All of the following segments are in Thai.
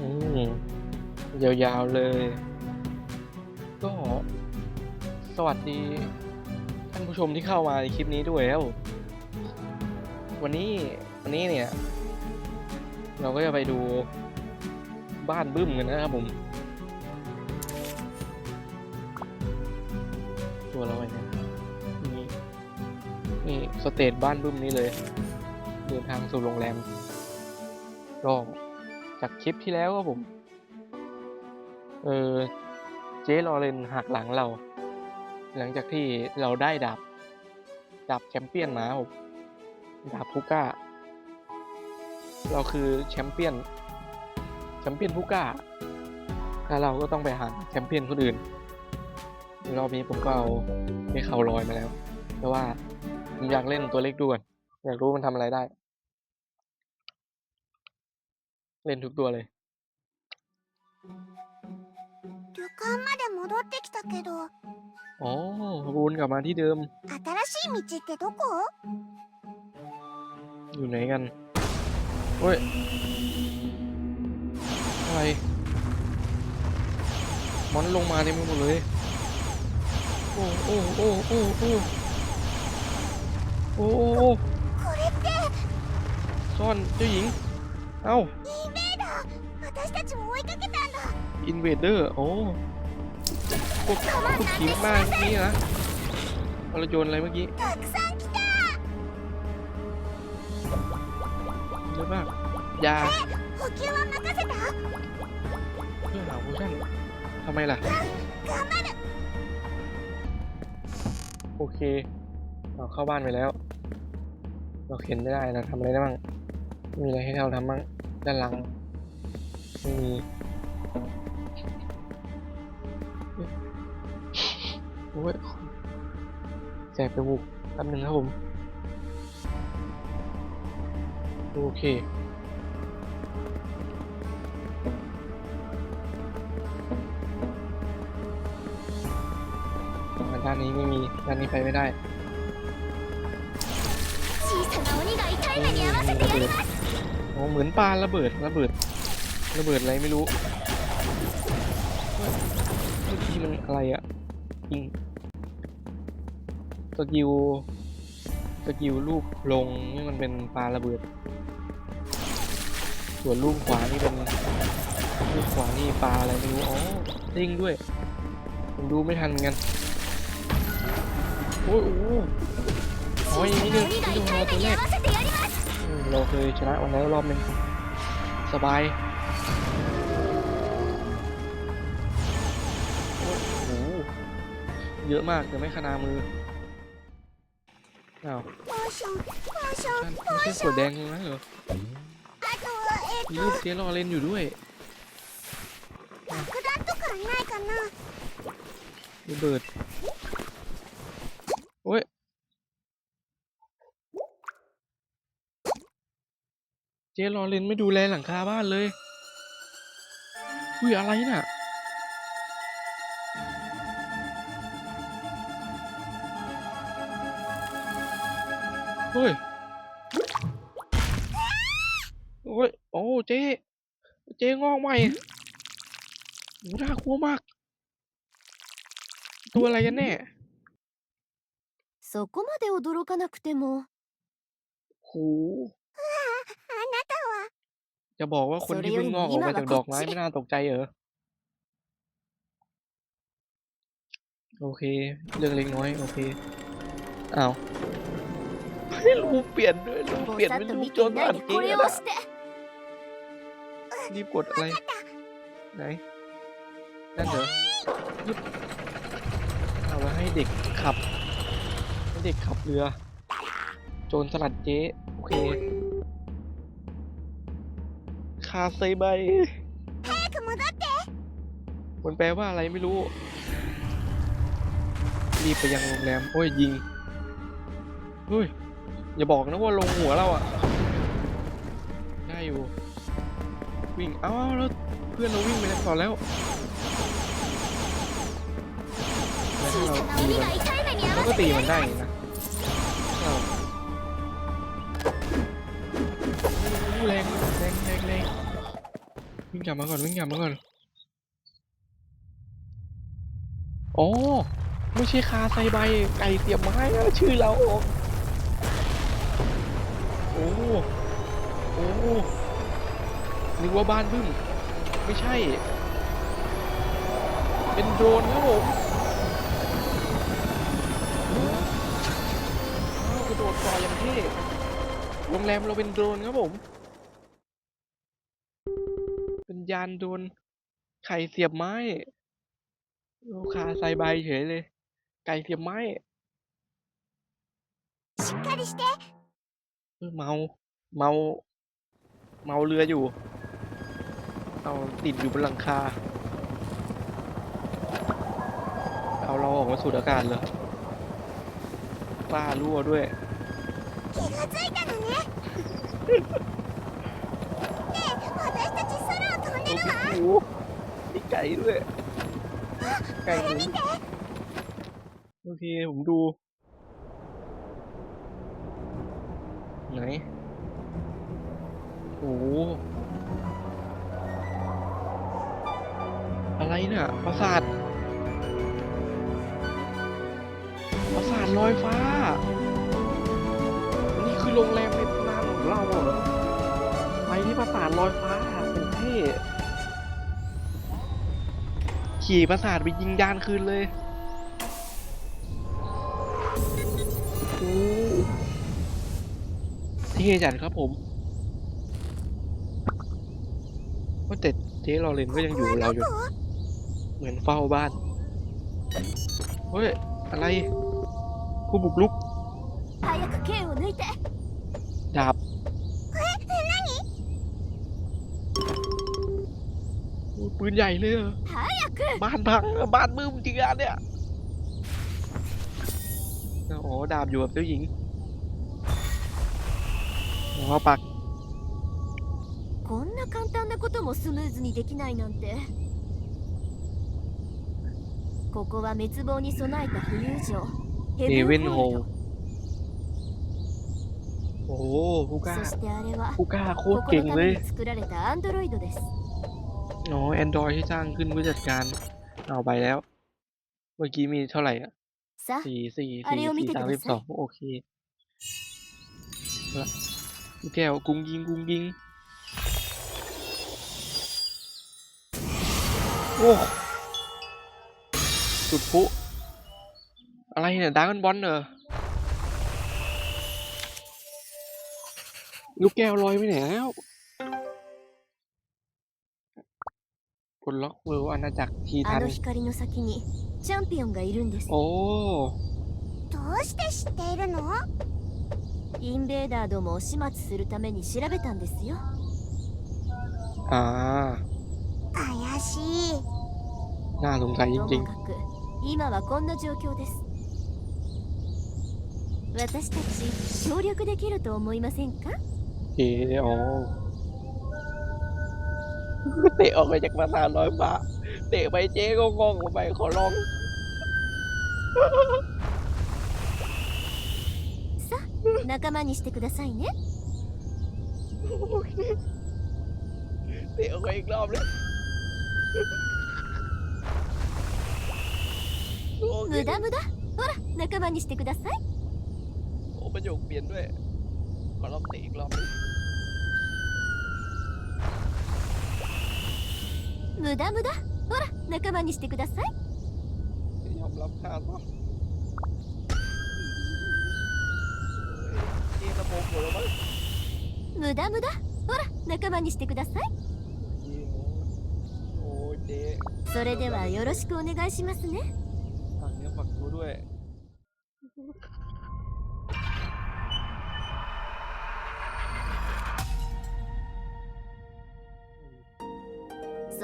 อืมยาวๆเลย ก็สวัสดี ท่านผู้ชมที่เข้ามาในคลิปนี้ด้วยแล้ววันนี้วันนี้เนี่ย เราก็จะไปดูบ้านบึ้มกันนะครับผม ตัวเราเองนะนี่นี่สเตจบ้านบึ้มนี้เลย เดินทางสู่โรงแรมก็ จากคลิปที่แล้วครับผม เออเจ๊ลอเรนหักหลังเรา หลังจากที่เราได้ดาบดาบแชมเปี้ยนมาครับผมดาบพุก้า เราคือแชมเปี้ยนแชมเปี้ยนพุก้าแล้วเราก็ต้องไปหาแชมเปี้ยนคนอื่นรอบนี้ผมก็เอาให้เขาลอยมาแล้ว เพราะว่าผมอยากเล่นตัวเล็กด่วนอยากรู้มันทำอะไรได้ เล่นทุกตัวเลย旅館まで戻ってきたけどอ๋อ้วนกลับมาที่เดิมอยู่ไหนกันเฮ้ยอะไรมอนลงมาในมไปหมดเลยโอ้โอ้โอ้โอ้โอ้โอ้โอ้ซ่อนเจ้าหญิง เอ้าอินเวเดอร์โอ้พวกพวกผีมากนี่นะเราโยนอะไรเมื่อกี้เยอะมากยาเพื่อหาโพชั่นทำไมล่ะ โอเค เราเข้าบ้านไปแล้ว เราเข็นไม่ได้เราทำอะไรได้บ้าง มีอะไรให้เราทำบ้าง ด้านหลังไม่มีโอ้ยแสบจมูกแป๊บนึงครับผม โอเค ด้านนี้ไม่มี ด้านนี้ไปไม่ได้ 小さな鬼が痛い目に遭わせてやります โ อ้เหมือนปลาระเบิดระเบิด ระเบิดอะไรไม่รู้เมื่อกี้มันอะไรอะยิงสกิลสกิลลูกลงนี่มันเป็นปลาระเบิด ส่วนลูกขวานี่เป็นลูกขวานี่ปลาอะไรไม่รู้อ๋อจริงด้วยผมดูไม่ทันเหมืนโอ้ยโอ้ยอ๋ออย่างนี้เนี่ยดูมาตัวแรก เราเคยชนะวันแล้วรอบหนึ่งสบาย โอ้โห เยอะมากแต่ไม่ขนามืออ้าวไม่ใช่ขวดแดงนะเหรอมีรูปเจ๊รอเล่นอยู่ด้วยระเบิด เจลอเล่นไม่ดูแลหลังคาบ้านเลยอุ้ยอะไรน่ะ เฮ้ย โอ้ย โอ้ เจ๊ เจ๊งอกใหม่โหน่ากลัวมาก ตัวอะไรกันแน่ そこまで驚かなくても โห あなたは จะบอกว่าคนที่เพิ่งงอกออกมาจากดอกไม้ไม่น่าตกใจเหรอ โอเค เรื่องเล็กน้อย โอเค อ้าวให้รู้เปลี่ยนด้วยรู้เปลี่ยนเป็นรูปโจรอันเก่งอะรีบกดอะไร ไหน นั่นเหรอยิบเอาไว้ให้เด็กขับ ให้เด็กขับเรือ โจรสลัดเจ๊ โอเค คาไซไบมันแปลว่าอะไรไม่รู้รีบไปยังโรงแรม โอ้ยยิงเฮ้ยอย่าบอกนะว่าลงหัวเราอะได้อยู่ วิ่ง เอ้าแล้วเพื่อนเราวิ่งไปแล้วต่อนแล้วแล้วเราตีมันเราก็ตีมันได้นะแรง วิ่งกลับมาก่อนวิ่งกลับมาก่อนโอ้ไม่ใช่คาไซใบไก่เสียบไม้นะชื่อเราโอ้โอ้นึกว่าบ้านบึ้มไม่ใช่ เป็นโดรนครับผมอ้าวกระโดดต่ออย่างเท่โรงแรมเราเป็นโดรนครับผม ญาณโดนไข่เสียบไม้ลูกค้าใส่ใบเฉยเลย ไก่เสียบไม้เมาเมาเมาเรืออยู่ เอาติดอยู่บนหลังคา เอาเราออกมาสูดอากาศเลยป้ารั่วด้วย ตัวพิคิวมีไก่ด้วยไก่หมุนโอเคผมดูไหนโอ้หอะไรเนี่ยปราสาทปราสาทลอยฟ้า นี่คือโรงแรมในตำนานของเราเหรอไปที่ปราสาทลอยฟ้าเป็นเท่ ขี่ประสาทไปยิงยานคืนเลยโอ้ที่จัดครับผมก็แต่เจ๊เราเล่นก็ยังอยู่เราอยู่ เหมือนเฝ้าบ้าน เฮ้ย อะไร ผู้บุกลุก ดาบปืนใหญ่เลยเหรอ บ้านพังอะบ้านบึ้มจริงอะเนี่ยอ๋อดาบอยู่กับเจ้าหญิงอ๋อปัก こんな簡単なこともスムーズにできないなんてここは滅亡に備えた浮遊城ヘ เฮ ブ เว่น ン โฮ ホールド โอ้โหผู้กล้า そしてあれは ผู้กล้าโคตร ここ เก่ง のた เล め ย に作られたアンドロイドです อ๋อแอนดรอยที่สร้างขึ้นเพื่อจัดการ เอาไปแล้ว เมื่อกี้มีเท่าไหร่อะสี่สี่สี่สามสิบสองโอเคละแก้วกุ้งยิงกุ้งยิง โอ้สุดพุอะไรเนี่ยดาร์กบอลเหรอลูกแก้วลอยไปไหนแล้ว ลดล็อกเวิลด์อาณาจักรทีทั あ น の光の先にチャンピオンがいるんです โอ้ どうして知っているのインベーダーどもを始末するために調べたんですよ อ่า 怪しい น่าสงสัยจ と ริง もかく今はこんな状況です私たち協力できると思いませんか ๆเออ๋อ เตะออกไปจากปราสาทลอยฟ้า เตะไปเจ๊ก็งงออกไปขอร้อง 仲間にしてくださいね เตะออกไปอีกรอบเลยโอเค 無駄無駄ほら仲間にしてください โอ้ประโยคเปลี่ยนด้วย ขอลองเตะอีกรอบ 無駄無駄ほら仲間にしてください ยอมรับค่าซะเจ๊ระบบหมดแล้วมั้ง 無駄無駄ほら仲間にしてください เจ๊โอ้ยเจ๊ それではよろしくお願いしますね ฝากเนื้อฝากตัวด้วย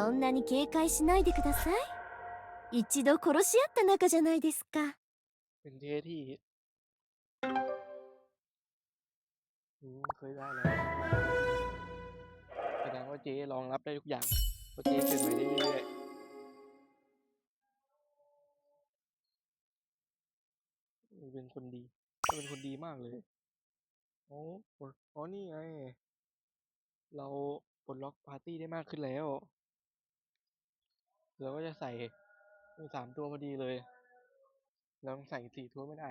そんなに警戒しないでください一度殺し合った仲じゃないですかเป็นเทสที่เคยได้แล้แสดงว่าเจ๊รองรับได้ทุกอย่างเจ๊เกิดไปได้เรื่อยๆเป็นคนดีเป็นคนดีมากเลยโอ้โหอ๋อนี่ไง เราปลดล็อกปาร์ตี้ได้มากขึ้นแล้ว เราก็จะใส่สามตัวพอดีเลย เราใส่สี่ตัวไม่ได้